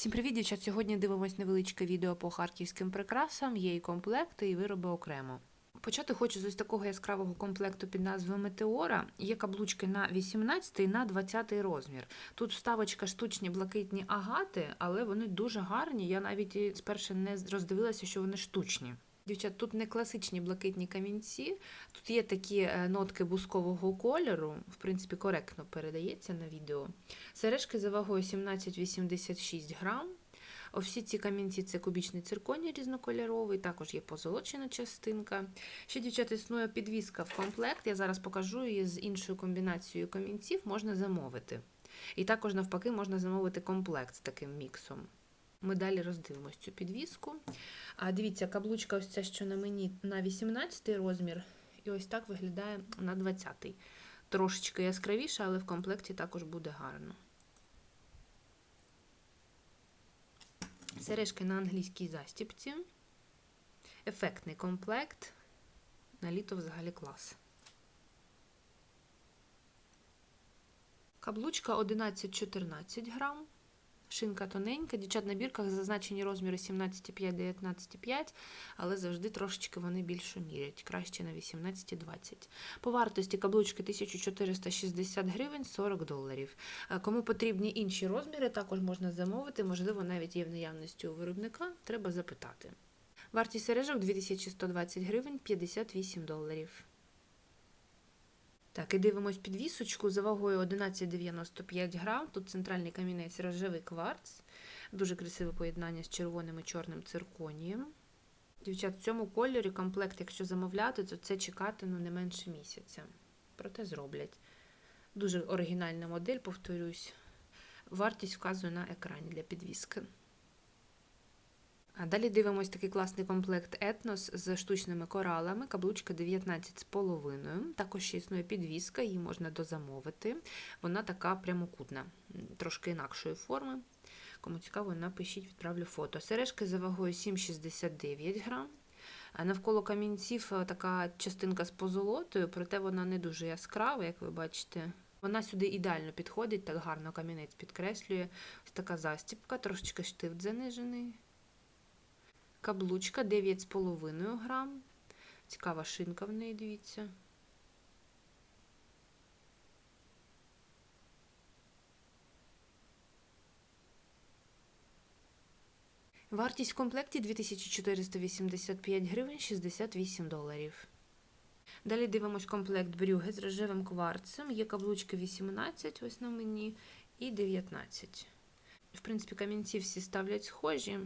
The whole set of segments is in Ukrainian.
Всім привіт, дівчат! Сьогодні дивимось невеличке відео по харківським прикрасам, є і комплекти, і вироби окремо. Почати хочу з ось такого яскравого комплекту під назвою Метеора. Є каблучки на 18 і на 20 розмір. Тут вставочка штучні блакитні агати, але вони дуже гарні. Я навіть спершу не роздивилася, що вони штучні. Дівчат, тут не класичні блакитні камінці, тут є такі е, нотки бускового кольору, в принципі, коректно передається на відео. Сережки за вагою 17,86 грам. Всі ці камінці це кубічний цирконій різнокольоровий, також є позолочена частинка. Ще, дівчата, існує підвіска в комплект. Я зараз покажу її з іншою комбінацією камінців, можна замовити. І також, навпаки, можна замовити комплект з таким міксом. Ми далі роздивимось цю підвіску. А дивіться, каблучка ось ця, що на мені на 18 розмір, і ось так виглядає на 20 Трошечки яскравіше, але в комплекті також буде гарно. Сережки на англійській застіпці. Ефектний комплект. На літо взагалі клас. Каблучка 11-14 грам. Шинка тоненька, дівчат на бірках зазначені розміри 17,5-19,5, але завжди трошечки вони більше мірять, краще на 18,20. По вартості каблучки 1460 гривень 40 доларів. Кому потрібні інші розміри, також можна замовити, можливо, навіть є в наявності у виробника, треба запитати. Вартість сережок 2120 гривень 58 доларів. Так, і дивимось підвісочку за вагою 11,95 грам. Тут центральний камінець рожевий кварц. Дуже красиве поєднання з червоним і чорним цирконієм. Дівчат, в цьому кольорі комплект, якщо замовляти, то це чекати ну, не менше місяця. Проте зроблять. Дуже оригінальна модель, повторюсь. Вартість вказує на екрані для підвіски. Далі дивимось такий класний комплект етнос з штучними коралами, каблучка 19,5. Також ще існує підвіска, її можна дозамовити. Вона така прямокутна, трошки інакшої форми. Кому цікаво, напишіть, відправлю фото. Сережки за вагою 7,69 грам. Навколо камінців така частинка з позолотою, проте вона не дуже яскрава, як ви бачите. Вона сюди ідеально підходить, так гарно камінець підкреслює. Ось така застіпка, трошечки штифт занижений. Каблучка 9,5 грам. Цікава шинка в неї, дивіться. Вартість в комплекті 2485 гривень 68 доларів. Далі дивимось комплект брюги з рожевим кварцем. Є каблучки 18, ось на мені, і 19. В принципі, камінці всі ставлять схожі.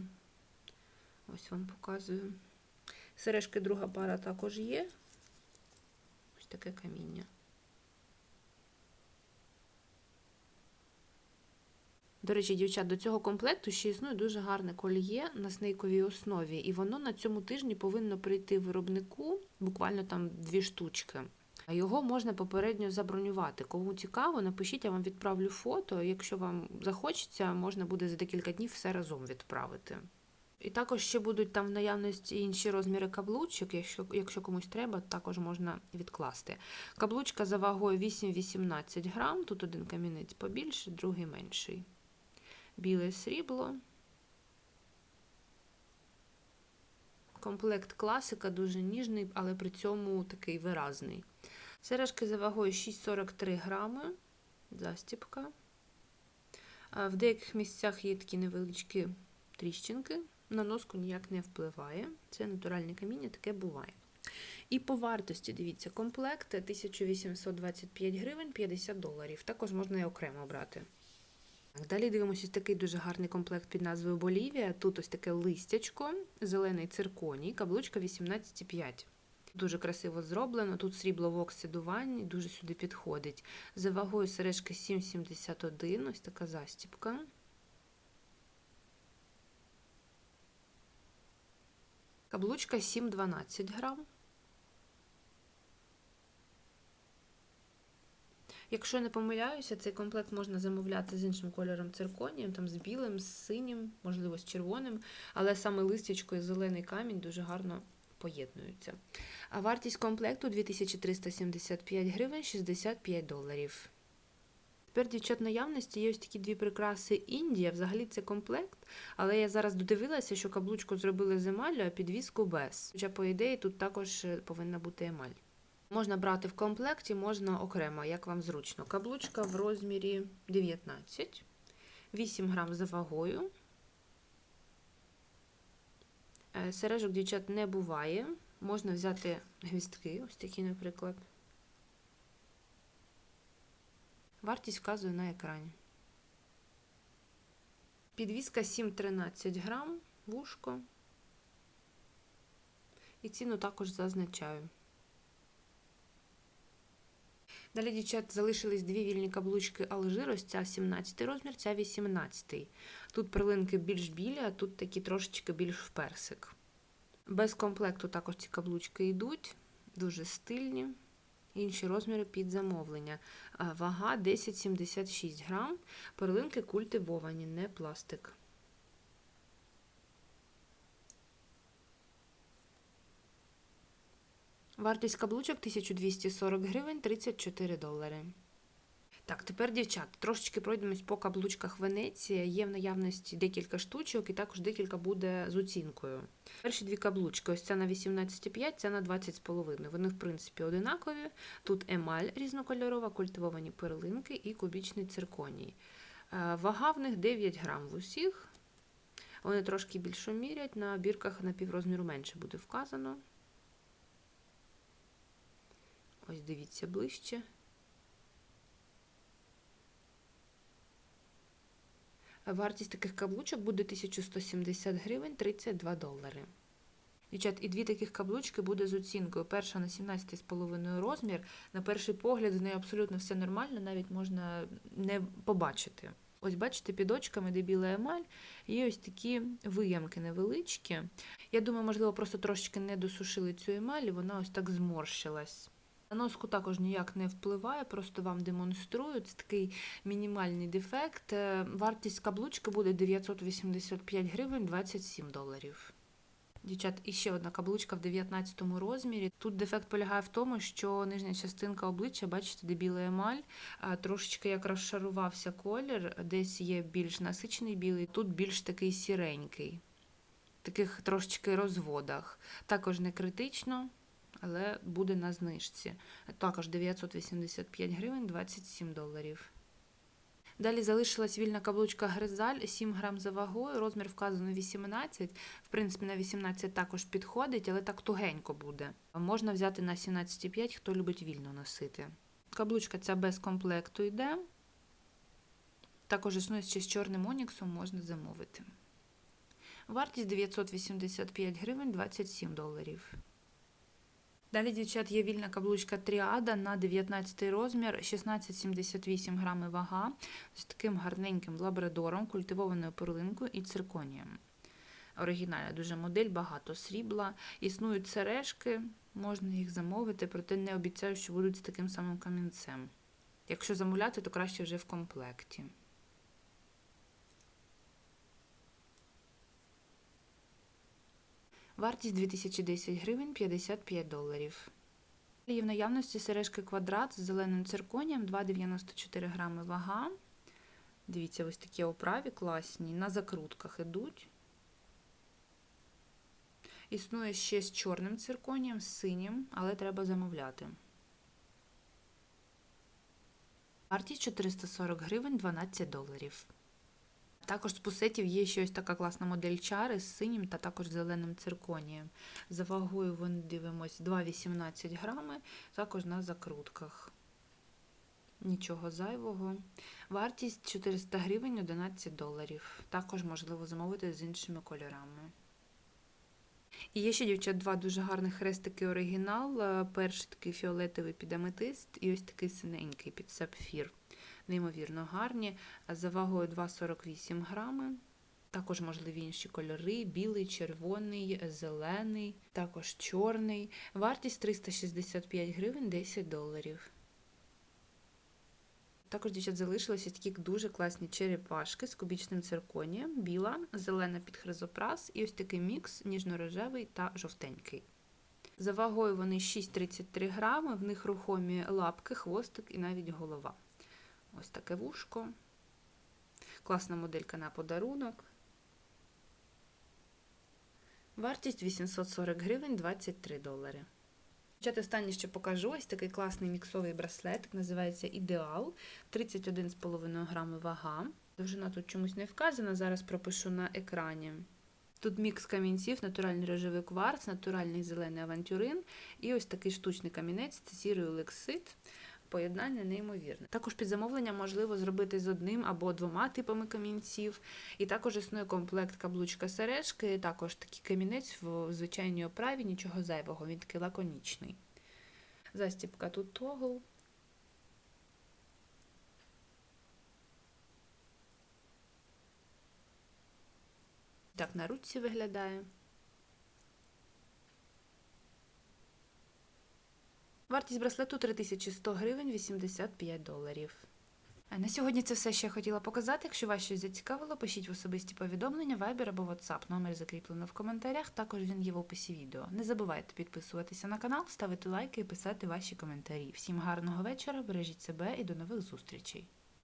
Ось вам показую. Сережки друга пара також є. Ось таке каміння. До речі, дівчат, до цього комплекту ще існує дуже гарне кольє на снейковій основі, і воно на цьому тижні повинно прийти виробнику, буквально там дві штучки. Його можна попередньо забронювати. Кому цікаво, напишіть, я вам відправлю фото. Якщо вам захочеться, можна буде за декілька днів все разом відправити. І також ще будуть там в наявності інші розміри каблучок, якщо якщо комусь треба, також можна відкласти. Каблучка за вагою 8-18 грам, тут один камінець побільший, другий менший. Біле срібло. Комплект класика дуже ніжний, але при цьому такий виразний. Сережки за вагою 6,43 грами, застіпка. В деяких місцях є такі невеличкі тріщинки на носку ніяк не впливає. Це натуральне каміння, таке буває. І по вартості, дивіться, комплект 1825 гривень 50 доларів. Також можна і окремо брати. Далі дивимося такий дуже гарний комплект під назвою Болівія. Тут ось таке листячко, зелений цирконій, каблучка 18,5. Дуже красиво зроблено. Тут срібло в оксидуванні, дуже сюди підходить. За вагою сережки 7,71, ось така застіпка. Каблучка 7-12 грам. Якщо не помиляюся, цей комплект можна замовляти з іншим кольором цирконієм, там з білим, з синім, можливо, з червоним, але саме листячко і зелений камінь дуже гарно поєднуються. А вартість комплекту 2375 гривень 65 доларів. Тепер, дівчат, наявності є ось такі дві прикраси Індія. Взагалі це комплект, але я зараз додивилася, що каблучку зробили з емаллю, а підвіску без. Хоча, по ідеї, тут також е, повинна бути емаль. Можна брати в комплекті, можна окремо, як вам зручно. Каблучка в розмірі 19, 8 грам за вагою. Е, Сережок дівчат не буває. Можна взяти гвістки, ось такі, наприклад. Вартість вказую на екрані. Підвіска 7-13 грам, вушко. І ціну також зазначаю. Далі, дівчат, залишились дві вільні каблучки Алжир, ось ця 17 розмір, ця 18. Тут перлинки більш білі, а тут такі трошечки більш в персик. Без комплекту також ці каблучки йдуть, дуже стильні. Інші розміри під замовлення. Вага 10,76 грам. Перлинки культивовані, не пластик. Вартість каблучок 1240 гривень 34 долари. Так, тепер, дівчат, трошечки пройдемось по каблучках Венеція. Є в наявності декілька штучок і також декілька буде з оцінкою. Перші дві каблучки, ось ця на 18,5, ця на 20,5. Вони, в принципі, одинакові. Тут емаль різнокольорова, культивовані перлинки і кубічний цирконій. Е, Вага в них 9 грам в усіх. Вони трошки більше мірять, на бірках на піврозміру менше буде вказано. Ось дивіться ближче. Вартість таких каблучок буде 1170 гривень 32 долари. Дівчат, і дві таких каблучки буде з оцінкою. Перша на 17,5 розмір. На перший погляд з нею абсолютно все нормально, навіть можна не побачити. Ось, бачите, під очками, де біла емаль, є ось такі виямки невеличкі. Я думаю, можливо, просто трошечки не досушили цю емаль, і вона ось так зморщилась. На носку також ніяк не впливає, просто вам демонструю. Це такий мінімальний дефект. Е, Вартість каблучки буде 985 гривень 27 доларів. Дівчат, і ще одна каблучка в 19 розмірі. Тут дефект полягає в тому, що нижня частинка обличчя, бачите, де біла емаль, трошечки як розшарувався колір, десь є більш насичений білий, тут більш такий сіренький, таких трошечки розводах. Також не критично, але буде на знижці. Також 985 гривень 27 доларів. Далі залишилась вільна каблучка Гризаль 7 грам за вагою, розмір вказано 18. В принципі, на 18 також підходить, але так тугенько буде. Можна взяти на 17,5, хто любить вільно носити. Каблучка ця без комплекту йде. Також існує ще з чорним оніксом, можна замовити. Вартість 985 гривень 27 доларів. Далі, дівчат, є вільна каблучка Тріада на 19 розмір, 16,78 грами вага, з таким гарненьким лабрадором, культивованою перлинкою і цирконієм. Оригінальна дуже модель, багато срібла. Існують сережки, можна їх замовити, проте не обіцяю, що будуть з таким самим камінцем. Якщо замовляти, то краще вже в комплекті. Вартість 2010 гривень 55 доларів. Є в наявності сережки квадрат з зеленим цирконієм, 2,94 грами вага. Дивіться, ось такі оправі класні. На закрутках ідуть. Існує ще з чорним цирконієм, з синім, але треба замовляти. Вартість 440 гривень 12 доларів. Також з пусетів є ще ось така класна модель чари з синім та також зеленим цирконієм. За вагою вони дивимось 2,18 грами, також на закрутках. Нічого зайвого. Вартість 400 гривень 11 доларів. Також можливо замовити з іншими кольорами. І є ще, дівчат, два дуже гарних хрестики оригінал. Перший такий фіолетовий під аметист і ось такий синенький під сапфір неймовірно гарні. За вагою 2,48 грами. Також можливі інші кольори: білий, червоний, зелений, також чорний. Вартість 365 гривень 10 доларів. Також, дівчат, залишилися такі дуже класні черепашки з кубічним цирконієм, біла, зелена під хризопрас і ось такий мікс ніжно-рожевий та жовтенький. За вагою вони 6,33 грами, в них рухомі лапки, хвостик і навіть голова. Ось таке вушко. Класна моделька на подарунок. Вартість 840 гривень 23 долари. Дівчата, останнє, що покажу, ось такий класний міксовий браслетик, називається Ідеал. 31,5 грами вага. Довжина тут чомусь не вказана, зараз пропишу на екрані. Тут мікс камінців, натуральний рожевий кварц, натуральний зелений авантюрин і ось такий штучний камінець, це сірий олексит. Поєднання неймовірне. Також під замовлення можливо зробити з одним або двома типами камінців. І також існує комплект каблучка сережки, також такий камінець в звичайній оправі, нічого зайвого, він такий лаконічний. Застіпка тут тогл. Так на ручці виглядає. Вартість браслету 3100 гривень 85 доларів. На сьогодні це все, що я хотіла показати. Якщо вас щось зацікавило, пишіть в особисті повідомлення, Viber або WhatsApp. Номер закріплено в коментарях. Також він є в описі відео. Не забувайте підписуватися на канал, ставити лайки і писати ваші коментарі. Всім гарного вечора, бережіть себе і до нових зустрічей!